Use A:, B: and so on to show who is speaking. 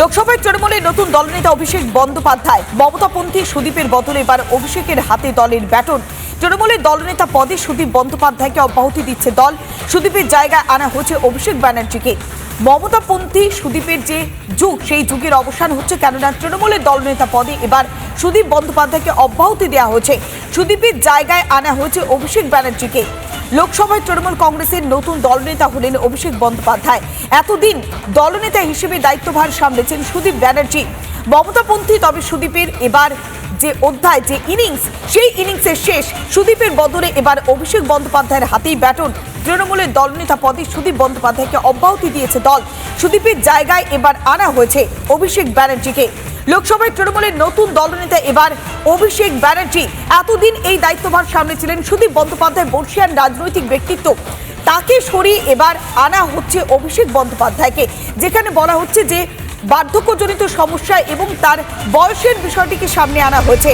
A: লোকসভায় তৃণমূলের নতুন দলনেতা অভিষেক বন্দ্যোপাধ্যায়, মমতাপন্থী সুদীপের বদলে এবার অভিষেকের হাতে দলের ব্যাটন। তৃণমূলের দলনেতা পদে সুদীপ বন্দ্যোপাধ্যায়কে অব্যাহতি দিচ্ছে দল। সুদীপের জায়গায় আনা হয়েছে অভিষেক ব্যানার্জিকে। মমতাপন্থী সুদীপের যে যুগ, সেই যুগের অবসান হচ্ছে কেননা তৃণমূলের দলনেতা পদে এবার সুদীপ বন্দ্যোপাধ্যায়কে অব্যাহতি দেওয়া হয়েছে। সুদীপের জায়গায় আনা হয়েছে অভিষেক ব্যানার্জিকে। লোকসভায় তৃণমূল কংগ্রেসের নতুন দলনেতা হলেন অভিষেক বন্দ্যোপাধ্যায়। এতদিন দলনেতা হিসেবে দায়িত্বভার সামলেছেন সুদীপ ব্যানার্জি। মমতাপন্থী, তবে সুদীপের এবার যে অধ্যায়, যে ইনিংস, সেই ইনিংসের শেষ সুদীপের বদলে এবার অভিষেক বন্দ্যোপাধ্যায়ের হাতেই ব্যাটন। তৃণমূলের দলনেতা পদে সুদীপ বন্দ্যোপাধ্যায়কে অব্যাহতি দিয়েছে দল। সুদীপের জায়গায় এবার আনা হয়েছে অভিষেক ব্যানার্জিকে। লোকসভায় তৃণমূলের নতুন দলনেতা এবার অভিষেক ব্যানার্জি। এতদিন এই দায়িত্বভার সামনে ছিলেন সুদীপ বন্দ্যোপাধ্যায়, বর্ষিয়ান রাজনৈতিক ব্যক্তিত্ব। তাকে সরিয়ে এবার আনা হচ্ছে অভিষেক বন্দ্যোপাধ্যায়কে। যেখানে বলা হচ্ছে যে বার্ধক্যজনিত সমস্যা এবং তার বয়সের বিষয়টিকে সামনে আনা হয়েছে।